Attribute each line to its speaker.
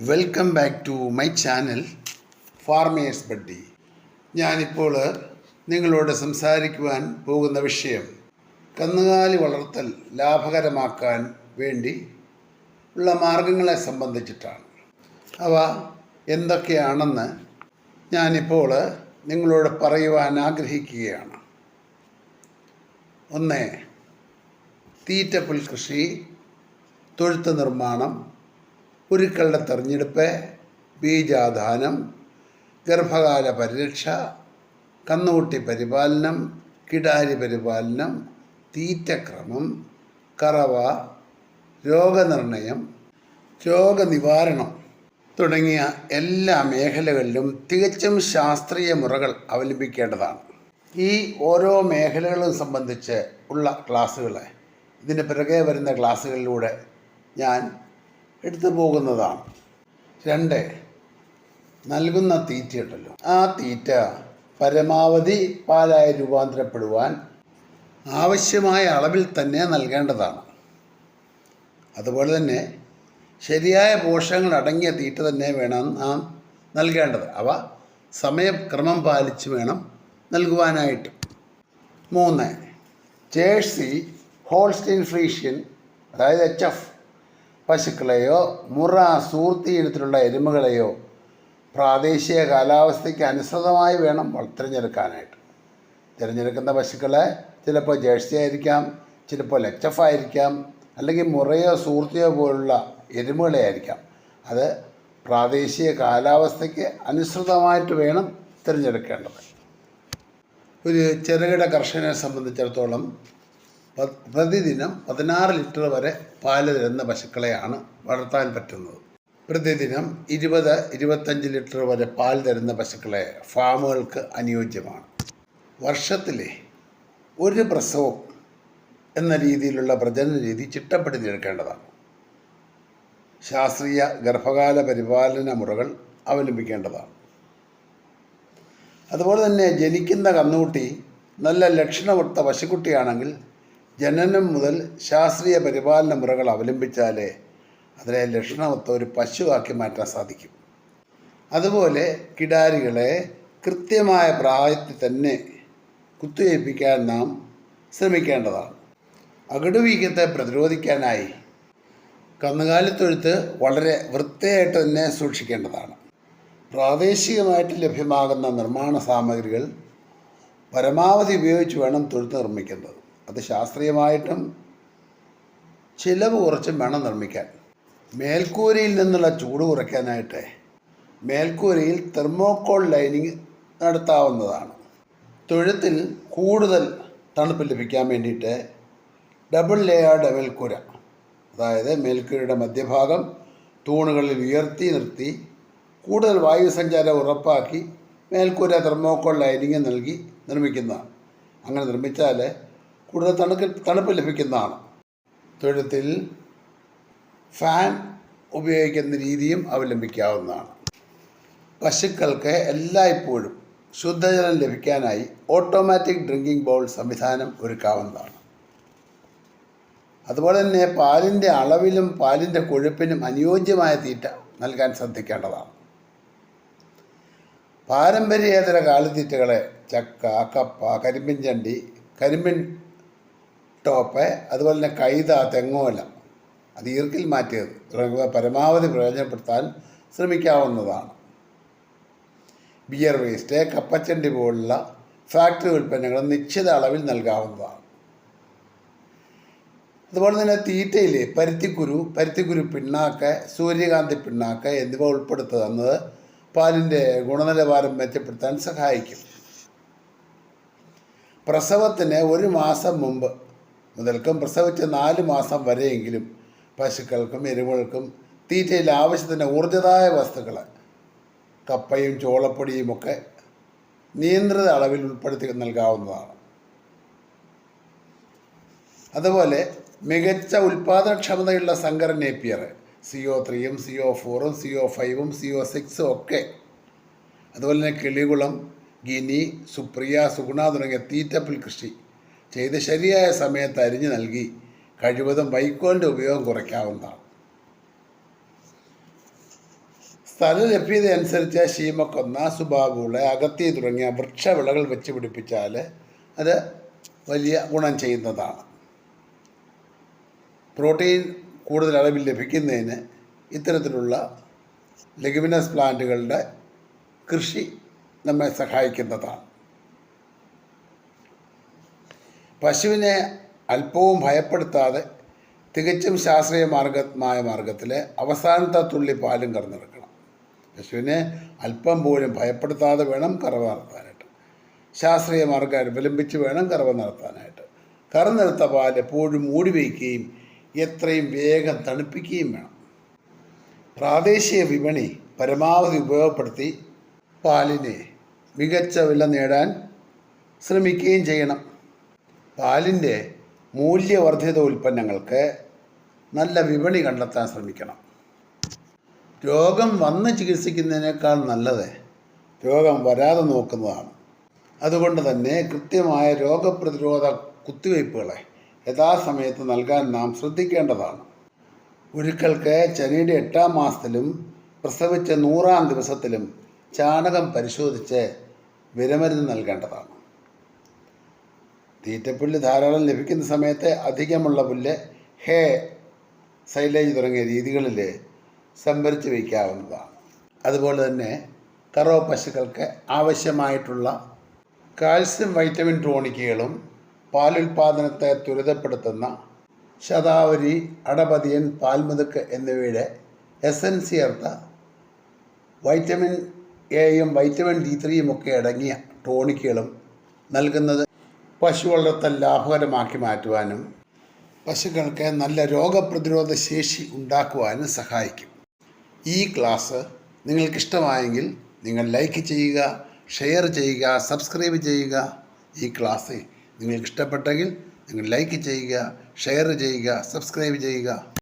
Speaker 1: Welcome back to my channel farmers buddy ഞാനിപ്പോൾ നിങ്ങളോട് സംസാരിക്കുവാൻ പോകുന്ന വിഷയം കന്നുകാലി വളർത്തൽ ലാഭകരമാക്കാൻ വേണ്ടി ഉള്ള മാർഗങ്ങളെ സംബന്ധിച്ചിട്ടാണ്. അവ എന്തൊക്കെയാണെന്ന് ഞാനിപ്പോൾ നിങ്ങളോട് പറയുവാൻ ആഗ്രഹിക്കുകയാണ്. ഒന്ന് തീറ്റ കൃഷി തൊഴുത്ത് നിർമ്മാണം ഉരുക്കളുടെ തെരഞ്ഞെടുപ്പ് ബീജാധാനം ഗർഭകാല പരിരക്ഷ കന്നുകുട്ടി പരിപാലനം കിടാരി പരിപാലനം തീറ്റക്രമം കറവ രോഗനിർണയം രോഗനിവാരണം തുടങ്ങിയ എല്ലാ മേഖലകളിലും തികച്ചും ശാസ്ത്രീയ മുറകൾ അവലംബിക്കേണ്ടതാണ്. ഈ ഓരോ മേഖലകളും സംബന്ധിച്ച് ഉള്ള ക്ലാസ്സുകളെ ഇതിന് പിറകെ വരുന്ന ക്ലാസ്സുകളിലൂടെ ഞാൻ എടുത്തു പോകുന്നതാണ്. രണ്ട് നൽകുന്ന തീറ്റയുണ്ടല്ലോ. ആ തീറ്റ പരമാവധി പാലായി രൂപാന്തരപ്പെടുവാൻ ആവശ്യമായ അളവിൽ തന്നെ നൽകേണ്ടതാണ്. അതുപോലെ തന്നെ ശരിയായ പോഷകങ്ങൾ അടങ്ങിയ തീറ്റ തന്നെ വേണം നാം നൽകേണ്ടത്. അവ സമയക്രമം പാലിച്ച് വേണം നൽകുവാനായിട്ട്. മൂന്ന് ജേഴ്സി ഹോൾസ്റ്റീൻ ഫ്രീഷ്യൻ അതായത് എച്ച് എഫ് പശുക്കളെയോ മുറ സൂർത്തി ഇനത്തിലുള്ള എരുമകളെയോ പ്രാദേശിക കാലാവസ്ഥയ്ക്ക് അനുസൃതമായി വേണം തിരഞ്ഞെടുക്കാനായിട്ട് തിരഞ്ഞെടുക്കുന്ന പശുക്കളെ ചിലപ്പോൾ ജേഴ്സി ആയിരിക്കാം ചിലപ്പോൾ ലെച്ചഫ് ആയിരിക്കാം അല്ലെങ്കിൽ മുറയോ സൂർത്തിയോ പോലുള്ള എരുമകളെ ആയിരിക്കാം. അത് പ്രാദേശിക കാലാവസ്ഥയ്ക്ക് അനുസൃതമായിട്ട് വേണം തിരഞ്ഞെടുക്കേണ്ടത്. ഒരു ചെറുകിട കർഷകനെ സംബന്ധിച്ചിടത്തോളം പ്രതിദിനം പതിനാറ് ലിറ്റർ വരെ പാൽ തരുന്ന പശുക്കളെയാണ് വളർത്താൻ പറ്റുന്നത്. പ്രതിദിനം ഇരുപത് ഇരുപത്തഞ്ച് ലിറ്റർ വരെ പാൽ തരുന്ന പശുക്കളെ ഫാമുകൾക്ക് അനുയോജ്യമാണ്. വർഷത്തിലെ ഒരു പ്രസവം എന്ന രീതിയിലുള്ള പ്രജനന രീതി ചിട്ടപ്പെടുത്തിയെടുക്കേണ്ടതാണ് ശാസ്ത്രീയ ഗർഭകാല പരിപാലന മുറകൾ അവലംബിക്കേണ്ടതാണ്. അതുപോലെ തന്നെ ജനിക്കുന്ന കന്നുകുട്ടി നല്ല ലക്ഷണമൊത്ത പശുക്കുട്ടിയാണെങ്കിൽ ജനനം മുതൽ ശാസ്ത്രീയ പരിപാലന മുറകൾ അവലംബിച്ചാലേ അതിനെ ലക്ഷണമൊത്ത ഒരു പശുവാക്കി മാറ്റാൻ സാധിക്കും. അതുപോലെ കിടാരികളെ കൃത്യമായ പ്രായത്തിൽ തന്നെ കുത്തിവയ്പ്പിക്കാൻ നാം ശ്രമിക്കേണ്ടതാണ്. അകടുവീക്കത്തെ പ്രതിരോധിക്കാനായി കന്നുകാലിത്തൊഴുത്ത് വളരെ വൃത്തിയായിട്ട് തന്നെ സൂക്ഷിക്കേണ്ടതാണ്. പ്രാദേശികമായിട്ട് ലഭ്യമാകുന്ന നിർമ്മാണ സാമഗ്രികൾ പരമാവധി ഉപയോഗിച്ച് വേണം തൊഴുത്ത് നിർമ്മിക്കുന്നത്. അത് ശാസ്ത്രീയമായിട്ടും ചിലവ് കുറച്ചും വേണം നിർമ്മിക്കാൻ. മേൽക്കൂരയിൽ നിന്നുള്ള ചൂട് കുറയ്ക്കാനായിട്ട് മേൽക്കൂരയിൽ തെർമോക്കോൾ ലൈനിങ് നടത്താവുന്നതാണ്. തൊഴുത്തിൽ കൂടുതൽ തണുപ്പ് ലഭിക്കാൻ വേണ്ടിയിട്ട് ഡബിൾ ലേയേർഡ് മേൽക്കൂര അതായത് മേൽക്കൂരയുടെ മധ്യഭാഗം തൂണുകളിൽ ഉയർത്തി നിർത്തി കൂടുതൽ വായു സഞ്ചാരം ഉറപ്പാക്കി മേൽക്കൂര തെർമോക്കോൾ ലൈനിങ് നൽകി നിർമ്മിക്കുന്നതാണ്. അങ്ങനെ നിർമ്മിച്ചാൽ കൂടുതൽ തണുക്ക് തണുപ്പ് ലഭിക്കുന്നതാണ്. തൊഴുത്തിൽ ഫാൻ ഉപയോഗിക്കുന്ന രീതിയും അവലംബിക്കാവുന്നതാണ്. പശുക്കൾക്ക് എല്ലായ്പ്പോഴും ശുദ്ധജലം ലഭിക്കാനായി ഓട്ടോമാറ്റിക് ഡ്രിങ്കിംഗ് ബൗൾ സംവിധാനം ഒരുക്കാവുന്നതാണ്. അതുപോലെ തന്നെ പാലിന്റെ അളവിലും പാലിന്റെ കൊഴുപ്പിനും അനുയോജ്യമായ തീറ്റ നൽകാൻ ശ്രദ്ധിക്കേണ്ടതാണ്. പാരമ്പര്യേതര കാലിത്തീറ്റകളെ ചക്ക കപ്പ കരിമ്പിൻ ചണ്ടി കരിമ്പിൻ ടോപ്പ് അതുപോലെ തന്നെ കൈത തെങ്ങോല. അത് ഈർക്കിൽ മാറ്റിയത്. പരമാവധി പ്രയോജനപ്പെടുത്താൻ ശ്രമിക്കാവുന്നതാണ്. ബിയർ വേസ്റ്റ് കപ്പച്ചണ്ടി പോലുള്ള ഫാക്ടറി ഉൽപ്പന്നങ്ങൾ നിശ്ചിത അളവിൽ നൽകാവുന്നതാണ്. അതുപോലെ തന്നെ തീറ്റയിൽ പരുത്തിക്കുരു പരുത്തിക്കുരു പിണ്ണാക്ക് സൂര്യകാന്തി പിണ്ണാക്ക് എന്നിവ ഉൾപ്പെടുത്തുന്നത് പാലിന്റെ ഗുണനിലവാരം മെച്ചപ്പെടുത്താൻ സഹായിക്കും. പ്രസവത്തിന് ഒരു മാസം മുമ്പ് മുതൽക്കും പ്രസവിച്ച് നാല് മാസം വരെയെങ്കിലും പശുക്കൾക്കും എരുമകൾക്കും തീറ്റയിൽ ആവശ്യത്തിന് ഊർജദായ വസ്തുക്കൾ കപ്പയും ചോളപ്പൊടിയും ഒക്കെ നിയന്ത്രിത അളവിൽ ഉൾപ്പെടുത്തി നൽകാവുന്നതാണ്. അതുപോലെ മികച്ച ഉൽപാദനക്ഷമതയുള്ള സങ്കര നേപ്പിയർ സി ഒ ത്രീയും സി ഒ ഫോറും സി ഒ ഫൈവും സി ഒ സിക്സും ഒക്കെ. അതുപോലെ തന്നെ കിളികുളം ഗിനി സുപ്രിയ സുഗുണ തുടങ്ങിയ തീറ്റപ്പിൽ കൃഷി ചെയ്ത് ശരിയായ സമയത്ത് അരിഞ്ഞു നൽകി. കഴിവതും വൈക്കോലിന്റെ ഉപയോഗം കുറയ്ക്കാവുന്നതാണ്. സ്ഥല ലഭ്യത അനുസരിച്ച് ശീമക്കൊന്ന സുബാബുള അകത്തി തുടങ്ങിയ വൃക്ഷവിളകൾ വെച്ച് പിടിപ്പിച്ചാൽ അത് വലിയ ഗുണം ചെയ്യുന്നതാണ്. പ്രോട്ടീൻ കൂടുതൽ അളവിൽ ലഭിക്കുന്നതിന് ഇത്തരത്തിലുള്ള ലെഗുമിനസ് പ്ലാന്റുകളുടെ കൃഷി നമ്മെ സഹായിക്കുന്നതാണ്. പശുവിനെ അല്പവും ഭയപ്പെടുത്താതെ തികച്ചും ശാസ്ത്രീയ മാർഗമായ മാർഗത്തിൽ അവസാനത്തെ തുള്ളി പാലും കറന്നെടുക്കണം. പശുവിനെ അല്പം പോലും ഭയപ്പെടുത്താതെ വേണം കറവ നടത്താനായിട്ട്. ശാസ്ത്രീയ മാർഗം അവലംബിച്ച് വേണം കറവ നടത്താനായിട്ട്. കറന്നെടുത്ത പാൽ എപ്പോഴും മൂടി വയ്ക്കുകയും എത്രയും വേഗം തണുപ്പിക്കുകയും വേണം. പ്രാദേശിക വിപണി പരമാവധി ഉപയോഗപ്പെടുത്തി പാലിനെ മികച്ച വില നേടാൻ ശ്രമിക്കുകയും ചെയ്യണം. പാലിന്റെ മൂല്യവർദ്ധിത ഉൽപ്പന്നങ്ങൾക്ക് നല്ല വിപണി കണ്ടെത്താൻ ശ്രമിക്കണം. രോഗം വന്ന് ചികിത്സിക്കുന്നതിനേക്കാൾ നല്ലത് രോഗം വരാതെ നോക്കുന്നതാണ്. അതുകൊണ്ട് തന്നെ കൃത്യമായ രോഗപ്രതിരോധ കുത്തിവയ്പ്പുകളെ യഥാസമയത്ത് നൽകാൻ നാം ശ്രദ്ധിക്കേണ്ടതാണ്. ഉരുക്കൾക്ക് ചനിയുടെ എട്ടാം മാസത്തിലും പ്രസവിച്ച നൂറാം ദിവസത്തിലും ചാണകം പരിശോധിച്ച് വിരമരുന്ന് നൽകേണ്ടതാണ്. തീറ്റപ്പുല്ല് ധാരാളം ലഭിക്കുന്ന സമയത്ത് അധികമുള്ള പുല്ല് ഹേ സൈലേജ് തുടങ്ങിയ രീതികളിൽ സംഭരിച്ച് വയ്ക്കാവുന്നതാണ്. അതുപോലെ തന്നെ കറോ പശുക്കൾക്ക് ആവശ്യമായിട്ടുള്ള കാൽസ്യം വൈറ്റമിൻ ടോണിക്കുകളും പാലുൽപാദനത്തെ ത്വരിതപ്പെടുത്തുന്ന ശതാവരി അടപതിയൻ പാൽമുതുക്ക് എന്നിവയുടെ എസൻസ് ചേർത്ത വൈറ്റമിൻ എയും വൈറ്റമിൻ ഡി ത്രീയും ഒക്കെ അടങ്ങിയ ടോണിക്കുകളും നൽകുന്നത് പശു വളർത്തൽ ലാഭകരമാക്കി മാറ്റുവാനും പശുക്കൾക്ക് നല്ല രോഗപ്രതിരോധ ശേഷി ഉണ്ടാക്കുവാനും സഹായിക്കും. ഈ ക്ലാസ് നിങ്ങൾക്കിഷ്ടമായെങ്കിൽ നിങ്ങൾ ലൈക്ക് ചെയ്യുക ഷെയർ ചെയ്യുക സബ്സ്ക്രൈബ് ചെയ്യുക. ഈ ക്ലാസ് നിങ്ങൾക്കിഷ്ടപ്പെട്ടെങ്കിൽ നിങ്ങൾ ലൈക്ക് ചെയ്യുക ഷെയർ ചെയ്യുക സബ്സ്ക്രൈബ് ചെയ്യുക.